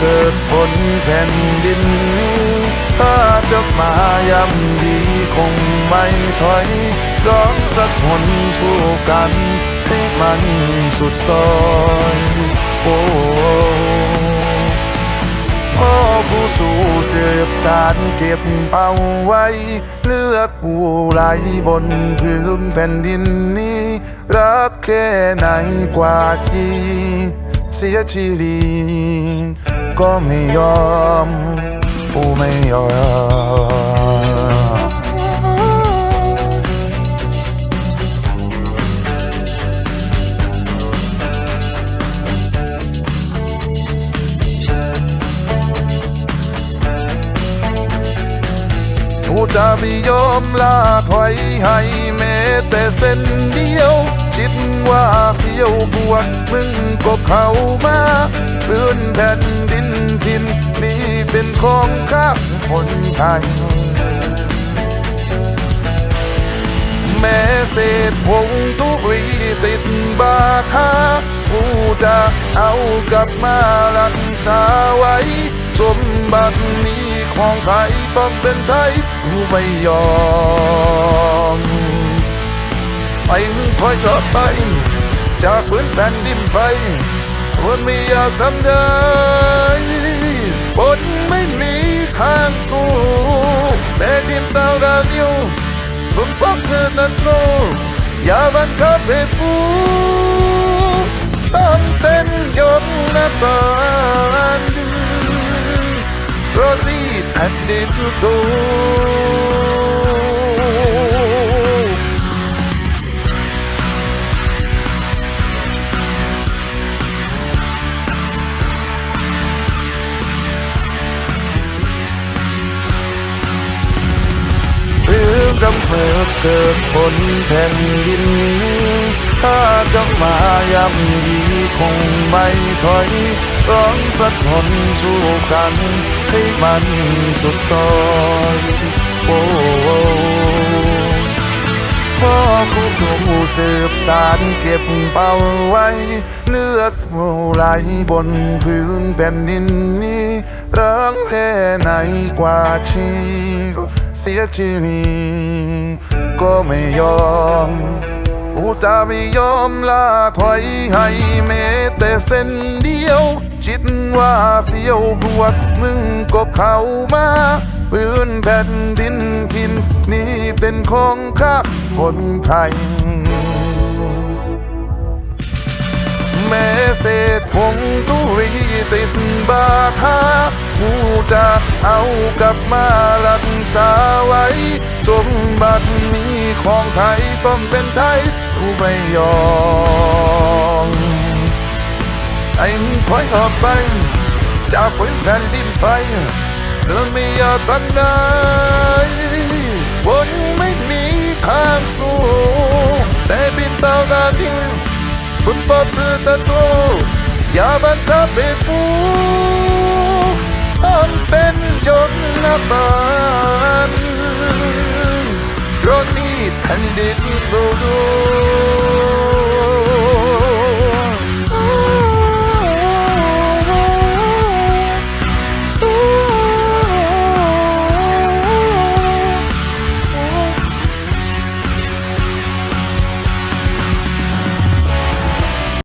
เกิดบนแผ่นดินนี้ถ้าจะมาย่ำดีคงไม่ถอยร้องสักคนสู้กันให้มันสุดซอยโอ้พ่อผู้สู่สืบสารเก็บเอาไว้ เลือดผู้ไหลบนพื้นแผ่นดินนี้ รักแค่ไหนกว่าที่ เสียชีวิตก็ไม่ยอมผู้ไม่ยอมผู้จะไม่ยอมลาถอยให้แม้แต่เส้นเดียวคิดว่าเพียวบวกมึงก็ เข้ามาพื้นแผ่นดินทินนี่เป็นของข้าคนไทย แม้เศษผงทุรีติดบาทาผู้จะเอากลับมารักษาไว้สมบัตินี้ของไทยต้องเป็นไทยผู้ไม่ยอมไปคอยชอบไป จากพื้นแผ่นดินไปคนไม่อยากทำได้บนไม่มีข้างกูแต่ดินดาดาวเดียวผมพบเธอนั้นโลอย่าบังคับให้กูต้องเป็นยมนาตานเพราะที่แผ่นดินกูำเภอเกิดบนแผ่นดินนี้ถ้าจะมายำดีคงไม่ถอยร้องสักคนสู้กัน ให้มันสุดซอยโอ้ สูงสืบสารเก็บเป่าไว้ เลือดผู้ไหลบนพื้นแผ่นดินนี้ร้องแค่ไหนกว่าชีเสียชีวิตก็ไม่ยอมผู้จะไม่ยอมลาถอยให้แม้แต่เส้นเดียวคิดว่าเสียวบวกมึงก็เข้ามาพื้นแผ่นดินทินนี่เป็นของข้า คนไทย แม้เศษผงตุรีติดบาทาผู้จะเอากลับมารักษาไว้ สมบัติมีของไทยต้องเป็นไทยผู้ไม่ยอมไอ้มถอยออกไปจากพื้นแผ่นดินไฟเธอไม่อยากตันไดบนไม่ มีทางสู้แต่บินเต่าดาวดินคุณบอกเธอศัตรูอย่าบังคับให้กูต้องเป็นยน